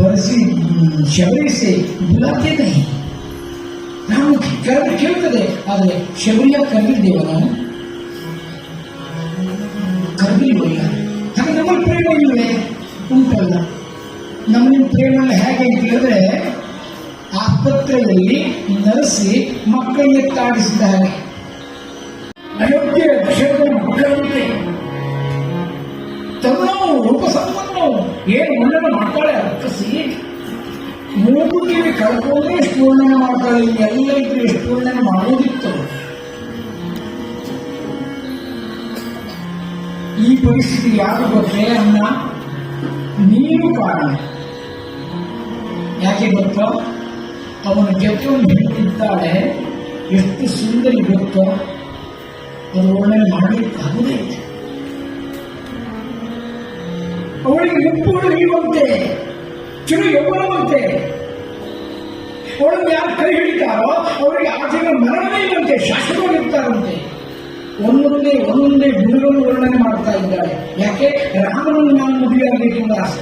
बरसी शबरी से बुलाते नहीं ನಾವು ಕರೆದು ಕೇಳ್ತದೆ ಆದರೆ ಶಬರಿಯ ಕರೆದಿದ್ದೇವ ನಾವು ಕರೆದಿಲ್ವಲ್ಲ ಹಾಗೆ ನಮ್ಮಲ್ಲಿ ಪ್ರೇಮ ಇಲ್ಲವೇ ಉಂಟಲ್ಲ ನಮ್ಮಲ್ಲಿ ಪ್ರೇಮ ಹೇಗೆ ಅಂತ ಹೇಳಿದ್ರೆ ಆಸ್ಪತ್ರೆಯಲ್ಲಿ ನರ್ಸಿ ಮಕ್ಕಳನ್ನ ತಾಡಿಸಿದ ಹಾಗೆ ಅಯೋಗ್ಯ ದಶಕದ ಮಕ್ಕಳಂತೆ ತನ್ನೋ ರೂಪಸಂಪನ್ನು ಕಳ್ಕೊಂಡ್ರೆ ಎಷ್ಟು ಮಾಡ್ತಾಳೆ ಎಲ್ಲ ಇದ್ರೆ ಎಷ್ಟು ಮಾಡೋದಿತ್ತು ಈ ಪರಿಸ್ಥಿತಿ ಯಾರು ಗೊತ್ತೇ ಅನ್ನ ನೀನು ಕಾರಣ. ಯಾಕೆ ಗೊತ್ತೋ? ಅವನ ಜೊತೆ ಒಂದು ಎಷ್ಟು ಸುಂದರಿ ಗೊತ್ತೋ? ಅದು ವರ್ಣನೆ ಮಾಡಲಿಕ್ಕೆ ಆಗುದೇ ಇಲ್ಲ. ಅವಳಿಗೆ ಮುಪ್ಪುಗಳು ಇರುವಂತೆ ಚಿರು ಯೌವನವಂತೆ. ಅವಳನ್ನು ಯಾರು ಕೈ ಹಿಡಿತಾರೋ ಅವರಿಗೆ ಆಚೆಗೆ ಮರಣವೇ ಇರುವಂತೆ ಶಾಶ್ವತವಾಗಿರ್ತಾರಂತೆ ಒಂದೊಂದೇ ಒಂದೊಂದೇ ಗುರುಗಳನ್ನು ವರ್ಣನೆ ಮಾಡ್ತಾ ಇದ್ದಾಳೆ ಯಾಕೆ? ರಾಮನನ್ನು ನಾನು ಮದುವೆ ಆಗಬೇಕು ಅಂತ ಆಸೆ.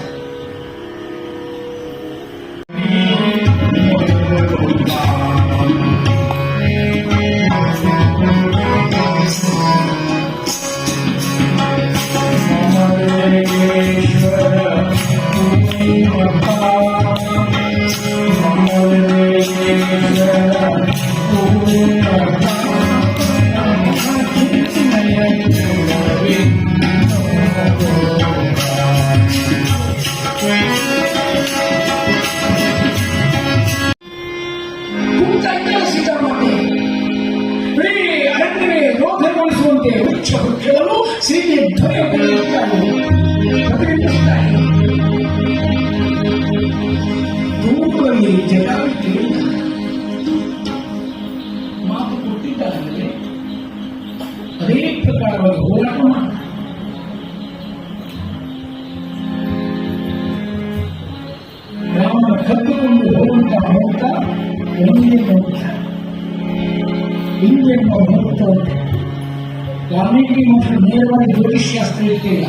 ರೋಧಗೊಳಿಸುವಂತೆ ವೃಕ್ಷ ವೃಕ್ಷಗಳು ಸೀತೆ ಧ್ವನಿ ಪ್ರತಿಬಿಂಬಿಸುತ್ತಾರೆ ದೂರದಲ್ಲಿ ಜಟಾವಿ ಕೇಳಿದ ಮಾತು ಕೊಟ್ಟಿದ್ದಾಗಲೇ ಅದೇ ಪ್ರಕಾರವಾಗಿ ಹೋರಾಟ ಮಾಡ ರಾಮನ ಕದ್ದುಕೊಂಡು ಹೋಗುತ್ತಾ ಹೋಗ್ತಾ ಒಂದೇ ನೋಡ್ತ ಹಿಂದೆಂಬ ಹೋಗ್ತಾ ವಾಲ್ಮೀಕಿ ಮತ್ತು ನೇರವಾಗಿ ಜ್ಯೋತಿಷ್ಯಾಸ್ತ್ರ ಇರ್ತಿಲ್ಲ.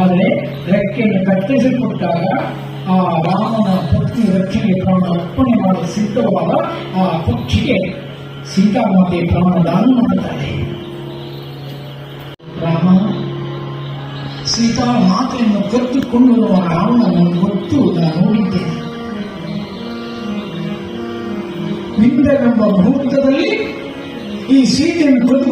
ಆದರೆ ರೆಕ್ಕೆಯನ್ನು ಕತ್ತರಿಸಿಕೊಟ್ಟಾಗ ಆ ರಾಮನ ಪತ್ನಿ ರಕ್ಷಣೆಗೆ ಪ್ರಾಣ ಅರ್ಪಣೆ ಮಾಡಲು ಸಿದ್ಧವಾದ ಆ ಪಕ್ಷಿಗೆ ಸೀತಾಮಾತೆ ಪ್ರಾಣದಾನ ಮಾಡುತ್ತಾರೆ. ರಾಮ ಸೀತಾ ಮಾತೆಯನ್ನು ಕತ್ತುಕೊಂಡು ರಾಮನನ್ನು ಗೊತ್ತು ನಾನು ನೋಡಿದ್ದೇನೆ. ಇಂದ್ರನೆಂಬ ಮುಹೂರ್ತದಲ್ಲಿ ಈ ಸೀತೆಯನ್ನು ಕದ್ಕೊಂಡು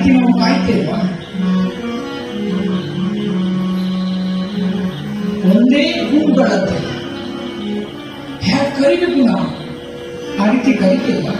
ಆ ರೀತಿ ನಾವು ಕಾಯ್ತೇವಾ ಒಂದೇ ಹೂಗಳತ್ತೆ ಹೇಗೆ ಕರಿಬೇಕು ನಾವು ಆ ರೀತಿ ಕರಿತೇವಾ